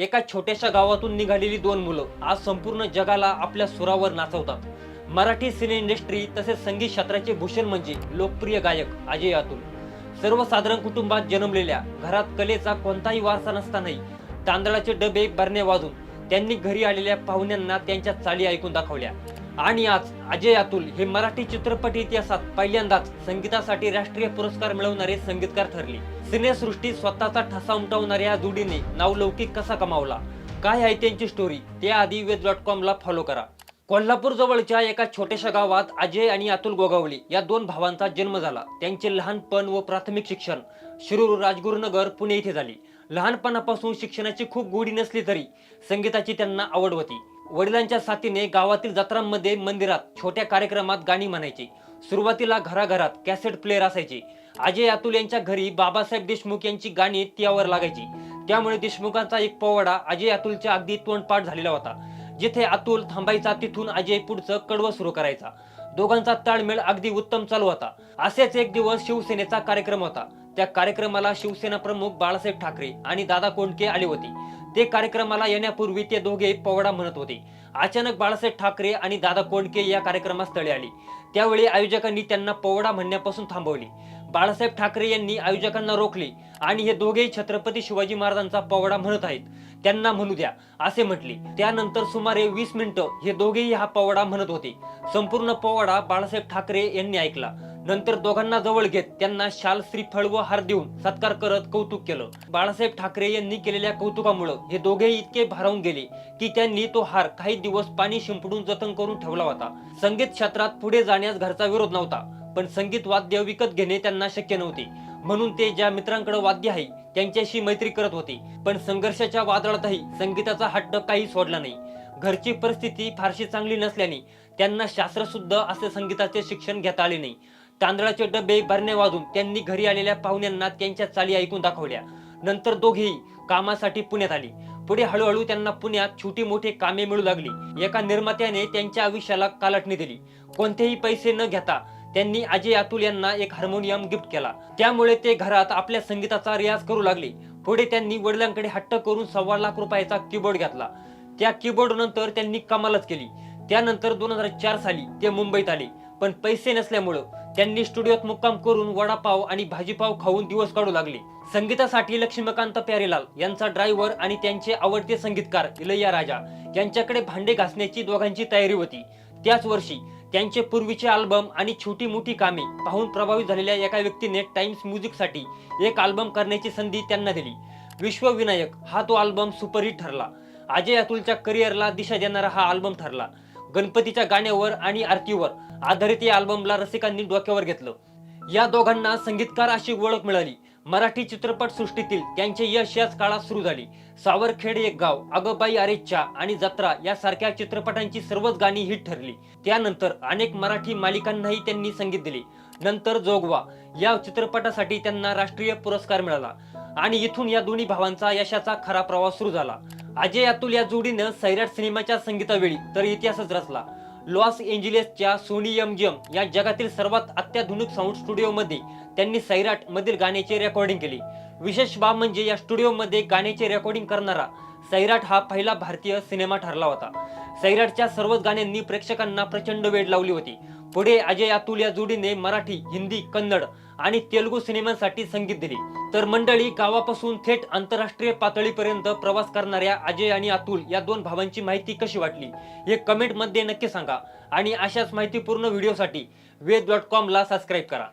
एका छोट्याशा गावातून निघालेली दोन मुलं आज संपूर्ण जगाला आपल्या सुरावर नाचवतात. मराठी सिने इंडस्ट्री तसेच संगीत क्षेत्राचे भूषण म्हणजे लोकप्रिय गायक अजय अतुल. सर्वसाधारण कुटुंबात जन्मलेल्या घरात कलेचा कोणताही वारसा नसतानाही तांदळाचे डबे बरणे वाजून त्यांनी घरी आलेल्या पाहुण्यांना त्यांच्या चाली ऐकून दाखवल्या. आणि आज अजय अतुल हे मराठी चित्रपट इतिहासात पहिल्यांदाच संगीतासाठी राष्ट्रीय पुरस्कार मिळवणारे संगीतकार ठरले. सिनेसृष्टीत स्वतःचा ठसा उमटवणाऱ्या या जोडीने नावलौकिक कसा कमावला? काय आहे त्यांची स्टोरी त्याआधी वेद डॉट कॉमला फॉलो करा. कोल्हापूर जवळच्या एका छोट्याशा गावात अजय आणि अतुल गोगावली या दोन भावांचा जन्म झाला. त्यांचे लहानपण व प्राथमिक शिक्षण शिरूर राजगुरुनगर पुणे येथे झाली. लहानपणापासून शिक्षणाची खूप गोडी नसली तरी संगीताची त्यांना आवड होती. वडिलांच्या साथीने गावातील जत्रांमध्ये मंदिरात छोट्या कार्यक्रमात गाणी म्हणायची. सुरुवातीला घराघरात कॅसेट प्लेअर असायचे. अजय अतुल यांच्या घरी बाबासाहेब देशमुख यांची गाणी त्यावर लागायची. त्यामुळे देशमुखांचा एक पोवाडा अजय अतुलच्या अगदी तोंडपाठ झालेला होता. जिथे अतुल थांबायचा तिथून अजय पुढचं कडवं सुरू करायचा. दोघांचा ताळमेळ अगदी उत्तम चालू होता. असेच एक दिवस शिवसेनेचा कार्यक्रम होता. त्या कार्यक्रमाला शिवसेना प्रमुख बाळासाहेब ठाकरे आणि दादा कोंडके आले होते. ते कार्यक्रमाला येण्यापूर्वी ते दोघे पोवाडा म्हणत होते. अचानक बाळासाहेब ठाकरे आणि दादा कोंडके या कार्यक्रमास स्थळी आली. त्यावेळी आयोजकांनी त्यांना पोवाडा म्हणण्यापासून थांबवले. बाळासाहेब ठाकरे यांनी आयोजकांना रोखले आणि हे दोघेही छत्रपती शिवाजी महाराजांचा पोवाडा म्हणत आहेत. त्यांना म्हणू द्या असे म्हटले. त्यानंतर सुमारे वीस मिनिटं हे दोघेही हा पोवाडा म्हणत होते. संपूर्ण पोवाडा बाळासाहेब ठाकरे यांनी ऐकला. नंतर दोघांना जवळ घेत त्यांना शाल श्रीफळ व हार देऊन सत्कार करत कौतुक केलं. बाळासाहेब ठाकरे यांनी केलेल्या कौतुकामुळे हे दोघेही इतके भारावून गेले की त्यांनी तो हार काही दिवस पाणी शिंपडून जतन करून ठेवला होता. संगीत क्षेत्रात पुढे जाण्यास घरचा विरोध नव्हता पण संगीत वाद्य विकत घेणे त्यांना शक्य नव्हते. म्हणून ते ज्या मित्रांकडे वाद्य आहे त्यांच्याशी मैत्री करत होते. पण संघर्षाच्या वादळातही संगीताचा हट्ट काही सोडला नाही. घरची परिस्थिती फारशी चांगली नसल्याने त्यांना शास्त्रशुद्ध असे संगीताचे शिक्षण घेता आले नाही. तांदळाचे डबे भरणे वाजून त्यांनी घरी आलेल्या पाहुण्यांना त्यांच्या चाली ऐकून दाखवल्या. नंतर दोघेही कामासाठी पुण्यात आली. पुढे हळूहळू त्यांना पुण्यात छोटी मोठी कामे मिळू लागली. एका निर्मात्याने त्यांच्या आयुष्याला कालटणी दिली. कोणतेही पैसे न घेता त्यांनी अजय अतुल यांना एक हार्मोनियम गिफ्ट केला. त्यामुळे ते घरात आपल्या संगीताचा रियाज करू लागले. पुढे त्यांनी वडिलांकडे हट्ट करून सव्वा लाख रुपयाचा कीबोर्ड घेतला. त्या कीबोर्ड नंतर त्यांनी कमालच केली. त्यानंतर दोन हजार चार साली ते मुंबईत आले. पण पैसे नसल्यामुळं त्यांनी स्टुडिओत मुक्काम करून वडापाव आणि भाजीपाव खाऊन दिवस काढू लागले. संगीतासाठी लक्ष्मीकांत प्यारेलाल यांचा ड्रायव्हर आणि त्यांचे आवडते संगीतकार इलैया राजा यांच्याकडे भांडे घासण्याची दोघांची तयारी होती. त्याच वर्षी त्यांचे पूर्वीचे अल्बम आणि छोटी मोठी कामे पाहून प्रभावित झालेल्या एका व्यक्तीने टाइम्स म्युझिकसाठी एक अल्बम करण्याची संधी त्यांना दिली. विश्वविनायक हा तो अल्बम सुपरहिट ठरला. अजय अतुलच्या करिअरला दिशा देणारा हा अल्बम ठरला. गणपतीच्या गाण्यावर आणि आरतीवर आधारित या अल्बमला रसिकांनी डोक्यावर घेतलं. या दोघांना संगीतकार अशी ओळख मिळाली. मराठी चित्रपट सृष्टीतील त्यांचे यश याच काळात सुरू झाली. सावरखेड एक गाव अगबाई अरेच्चा आणि जत्रा यासारख्या चित्रपटांची सर्वच गाणी हिट ठरली. त्यानंतर अनेक मराठी मालिकांनाही त्यांनी संगीत दिले. नंतर जोगवा या चित्रपटासाठी त्यांना राष्ट्रीय पुरस्कार मिळाला. आणि इथून या दोन्ही भावांचा यशाचा खरा प्रवास सुरू झाला. अजय अतुल या जोडीनं सैराट सिनेमाच्या संगीतावेळी तर इतिहासच रचला. लॉस एंजिलेसच्या सोनी जम या जगातील सर्वात अत्याधुनिक साऊंड स्टुडिओमध्ये त्यांनी सैराट मधील गाण्याचे रेकॉर्डिंग केली. विशेष बाब म्हणजे या स्टुडिओमध्ये गाण्याचे रेकॉर्डिंग करणारा सैराट हा पहिला भारतीय सिनेमा ठरला होता. सैराटच्या सर्वच गाण्यांनी प्रेक्षकांना प्रचंड वेळ लावली होती. पुढे अजय अतुल या जोडीने मराठी हिंदी कन्नड आणि तेलुगू सिनेमांसाठी संगीत दिले. तर मंडळी गावापासून थेट आंतरराष्ट्रीय पातळीपर्यंत प्रवास करणाऱ्या अजय आणि अतुल या दोन भावांची माहिती कशी वाटली? हे कमेंटमध्ये नक्की सांगा. आणि अशाच माहितीपूर्ण व्हिडिओसाठी वेद डॉट कॉमला सबस्क्राईब करा.